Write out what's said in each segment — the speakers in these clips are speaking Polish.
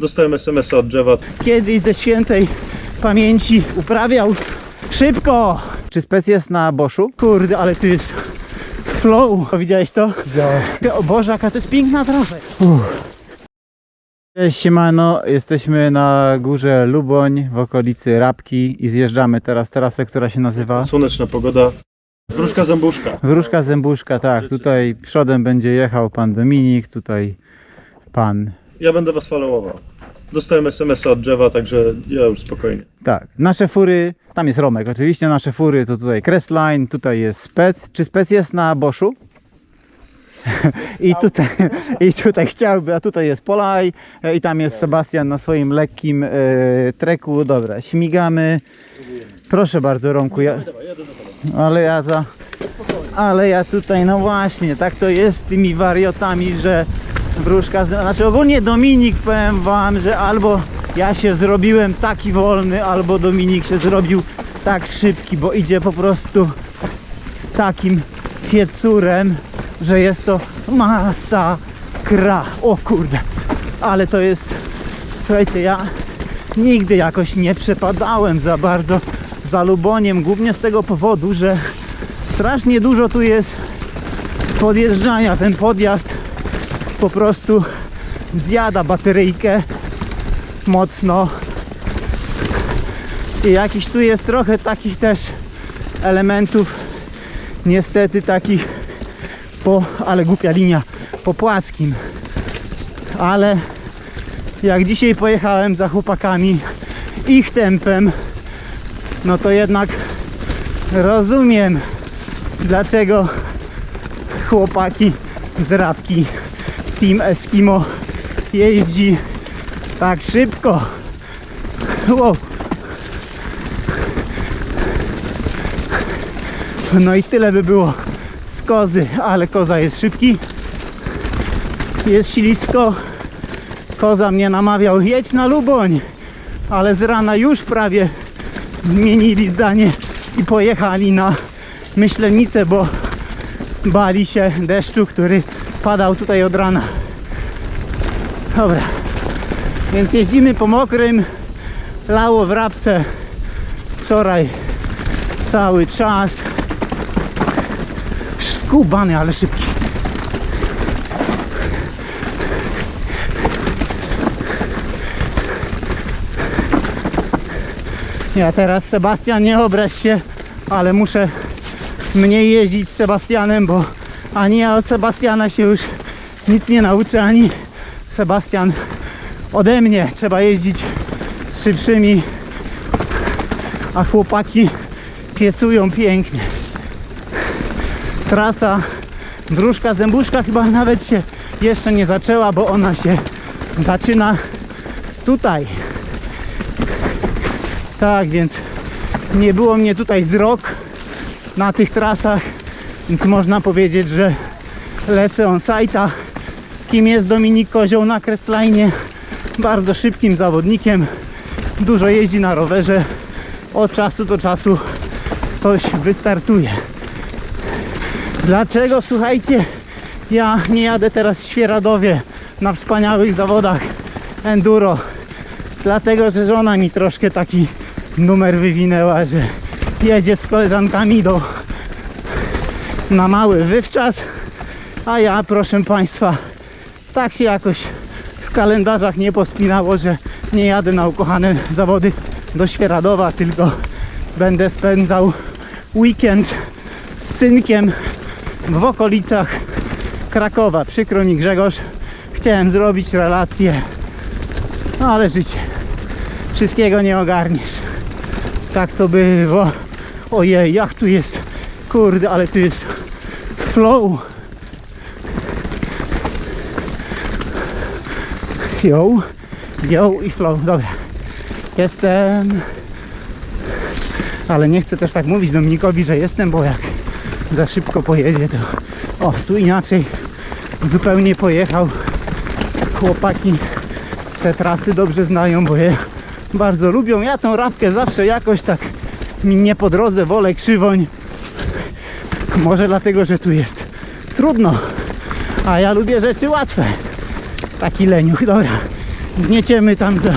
Dostałem SMS-a od drzewa. kiedyś ze świętej pamięci uprawiał. Szybko! Czy spec jest na Boszu? Kurde, ale tu jest flow. Widziałeś to? Widziałem. O Boże, jaka to jest piękna trasa. Cześć, siemano. Jesteśmy na górze Luboń w okolicy Rabki i zjeżdżamy teraz trasę, która się nazywa Słoneczna pogoda. Wróżka zębuszka. Wróżka Zębuszka. Tak, tutaj przodem będzie jechał pan Dominik, tutaj pan Ja będę was followował. Dostałem SMS-a od drzewa, także ja już spokojnie. Tak, nasze fury, tam jest Romek oczywiście, nasze fury to tutaj Crestline, tutaj jest Spec. Czy Spec jest na Boszu? I tutaj, I tutaj chciałby, a tutaj jest Polaj e, i tam jest Sebastian na swoim lekkim e, treku. Dobra, śmigamy. Proszę bardzo Romku, ja, ale ja za... Ale ja tutaj, no właśnie, tak to jest z tymi wariotami, że wróżka, znaczy ogólnie Dominik, powiem wam, że albo ja się zrobiłem taki wolny, albo Dominik się zrobił tak szybki, bo idzie po prostu takim piecurem, że jest to masakra. O kurde, ale to jest, słuchajcie, ja nigdy jakoś nie przepadałem za bardzo za Luboniem, głównie z tego powodu, że strasznie dużo tu jest podjeżdżania. Ten podjazd po prostu zjada bateryjkę mocno. I jakiś tu jest trochę takich też elementów, niestety takich po, ale głupia linia, po płaskim. Ale jak dzisiaj pojechałem za chłopakami ich tempem, no to jednak rozumiem, dlaczego chłopaki z Rabki Team Eskimo jeździ tak szybko. Wow. No i tyle by było z kozy, ale koza jest szybki. Jest ślisko. Koza mnie namawiał, jedź na Luboń. Ale z rana już prawie zmienili zdanie i pojechali na Myślenicę, bo bali się deszczu, który padał tutaj od rana. Dobra, więc jeździmy po mokrym. Lało w Rabce wczoraj cały czas. Skubany, ale szybki. Ja teraz Sebastian nie obraź się, ale muszę mniej jeździć z Sebastianem, bo ani ja od Sebastiana się już nic nie nauczę, ani Sebastian ode mnie. Trzeba jeździć z szybszymi, a chłopaki piecują pięknie. Trasa Wróżka Zębuszka chyba nawet się jeszcze nie zaczęła, bo ona się zaczyna tutaj. Tak, więc nie było mnie tutaj z rok na tych trasach, więc można powiedzieć, że lecę on sajta. Kim jest Dominik Kozioł na Crestline? Bardzo szybkim zawodnikiem. Dużo jeździ na rowerze. Od czasu do czasu coś wystartuje. Dlaczego, słuchajcie, ja nie jadę teraz w Świeradowie na wspaniałych zawodach enduro? Dlatego, że żona mi troszkę taki numer wywinęła, że jedzie z koleżankami do na mały wywczas, a ja, proszę Państwa, tak się jakoś w kalendarzach nie pospinało, że nie jadę na ukochane zawody do Świeradowa, tylko będę spędzał weekend z synkiem w okolicach Krakowa. Przykro mi Grzegorz, chciałem zrobić relację, no ale życie. Wszystkiego nie ogarniesz. Tak to bywa. Ojej, jak tu jest. Kurde, ale tu jest flow. Yo, yo i flow. Dobra. Jestem. Ale nie chcę też tak mówić Dominikowi, że jestem, bo jak za szybko pojedzie, to o, tu inaczej zupełnie pojechał. Chłopaki te trasy dobrze znają, bo je bardzo lubią. Ja tą rabkę zawsze jakoś tak mi nie po drodze wolę krzywoń. Może dlatego, że tu jest trudno, a ja lubię rzeczy łatwe. Taki leniuch, dobra. Gnieciemy tam za...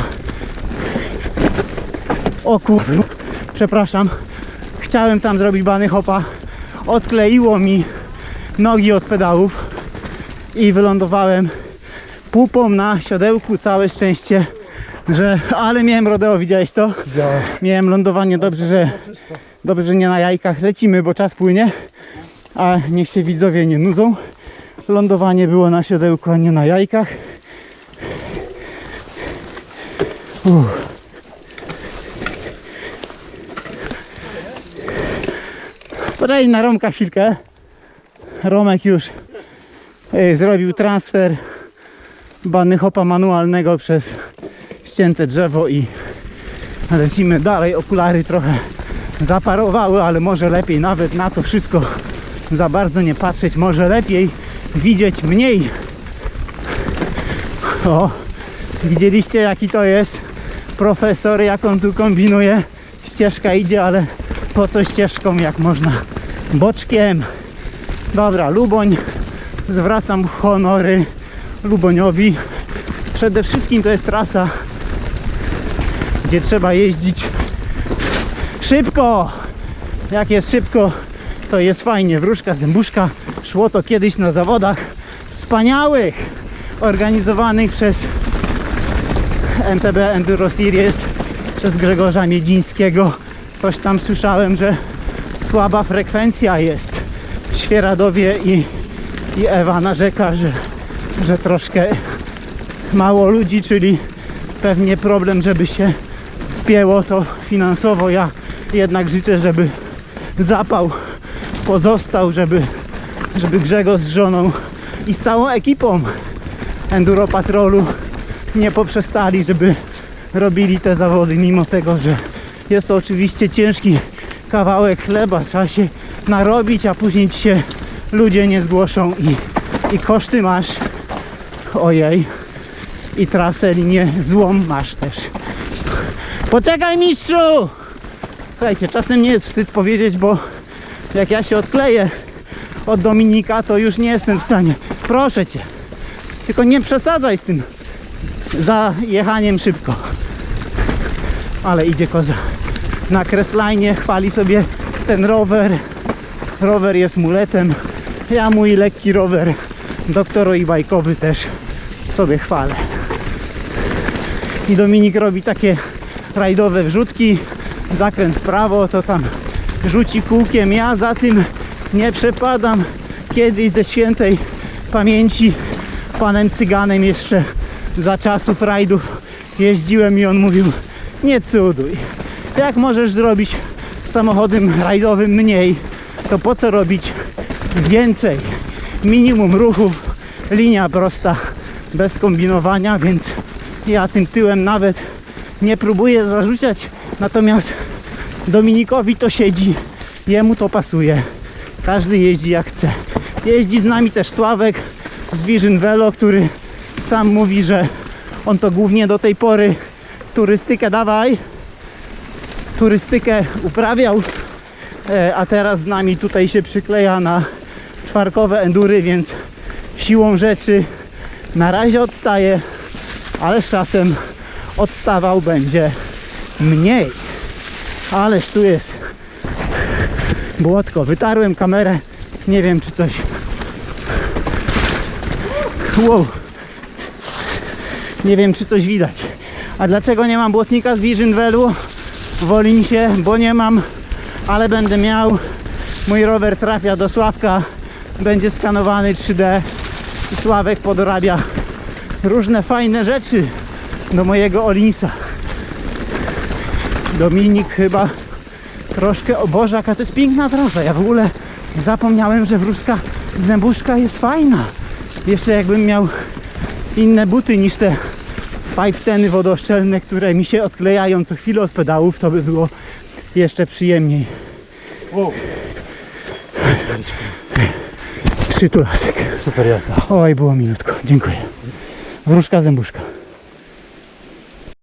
O kur... Przepraszam. Chciałem tam zrobić bany hopa. Odkleiło mi nogi od pedałów i wylądowałem pupą na siodełku. Całe szczęście, że... Ale miałem rodeo, widziałeś to? Miałem lądowanie, dobrze, że... Dobrze, że nie na jajkach. Lecimy, bo czas płynie. A niech się widzowie nie nudzą. Lądowanie było na siodełku, a nie na jajkach. Uff. Poczekaj na Romka chwilkę. Romek już e, zrobił transfer bany hopa manualnego przez ścięte drzewo i lecimy dalej. Okulary trochę zaparowały, ale może lepiej nawet na to wszystko za bardzo nie patrzeć. Może lepiej widzieć mniej. O, widzieliście jaki to jest profesor, jak on tu kombinuje. Ścieżka idzie, ale po co ścieżką, jak można boczkiem. Dobra, Luboń. Zwracam honory Luboniowi. Przede wszystkim to jest trasa, gdzie trzeba jeździć szybko. Jak jest szybko, to jest fajnie. Wróżka, zębuszka. Szło to kiedyś na zawodach wspaniałych, organizowanych przez MTB Enduro Series, przez Grzegorza Miedzińskiego. Coś tam słyszałem, że słaba frekwencja jest Świeradowie i, i Ewa narzeka, że, że troszkę mało ludzi, czyli pewnie problem, żeby się spięło to finansowo. Ja jednak życzę, żeby zapał pozostał, żeby, żeby Grzegorz z żoną i z całą ekipą Enduro Patrolu nie poprzestali, żeby robili te zawody, mimo tego, że jest to oczywiście ciężki kawałek chleba, trzeba się narobić, a później ci się ludzie nie zgłoszą i, i koszty masz, ojej, i trasę, linię złą masz też. Poczekaj mistrzu! Słuchajcie, czasem nie jest wstyd powiedzieć, bo jak ja się odkleję od Dominika, to już nie jestem w stanie. Proszę cię, tylko nie przesadzaj z tym za jechaniem szybko. Ale idzie koza. Na crestline chwali sobie ten rower. Rower jest muletem. Ja mój lekki rower doktoro i bajkowy też sobie chwalę. I Dominik robi takie rajdowe wrzutki. Zakręt w prawo, to tam rzuci kółkiem. Ja za tym nie przepadam. Kiedyś ze świętej pamięci panem cyganem jeszcze za czasów rajdów jeździłem i on mówił nie cuduj. Jak możesz zrobić samochodem rajdowym mniej, to po co robić więcej? Minimum ruchów, linia prosta, bez kombinowania, więc ja tym tyłem nawet nie próbuję zarzucać, natomiast Dominikowi to siedzi, jemu to pasuje. Każdy jeździ jak chce. Jeździ z nami też Sławek z Vision Velo, który sam mówi, że on to głównie do tej pory turystykę dawaj, turystykę uprawiał, e, a teraz z nami tutaj się przykleja na czwarkowe endury, więc siłą rzeczy na razie odstaje, ale z czasem odstawał będzie mniej. Ależ tu jest błotko. Wytarłem kamerę. Nie wiem czy coś. Wow. Nie wiem czy coś widać. A dlaczego nie mam błotnika z Vision Velu w Olinsie? Bo nie mam, ale będę miał. Mój rower trafia do Sławka. Będzie skanowany 3D. I Sławek podorabia różne fajne rzeczy do mojego Olinsa. Dominik chyba troszkę, o Boże, jaka to jest piękna trasa. Ja w ogóle zapomniałem, że wróżka zębuszka jest fajna. Jeszcze jakbym miał inne buty niż te five teny wodoszczelne, które mi się odklejają co chwilę od pedałów, to by było jeszcze przyjemniej. Wow. Przytulasek. Super jazda. Oj, było milutko. Dziękuję. Wróżka zębuszka.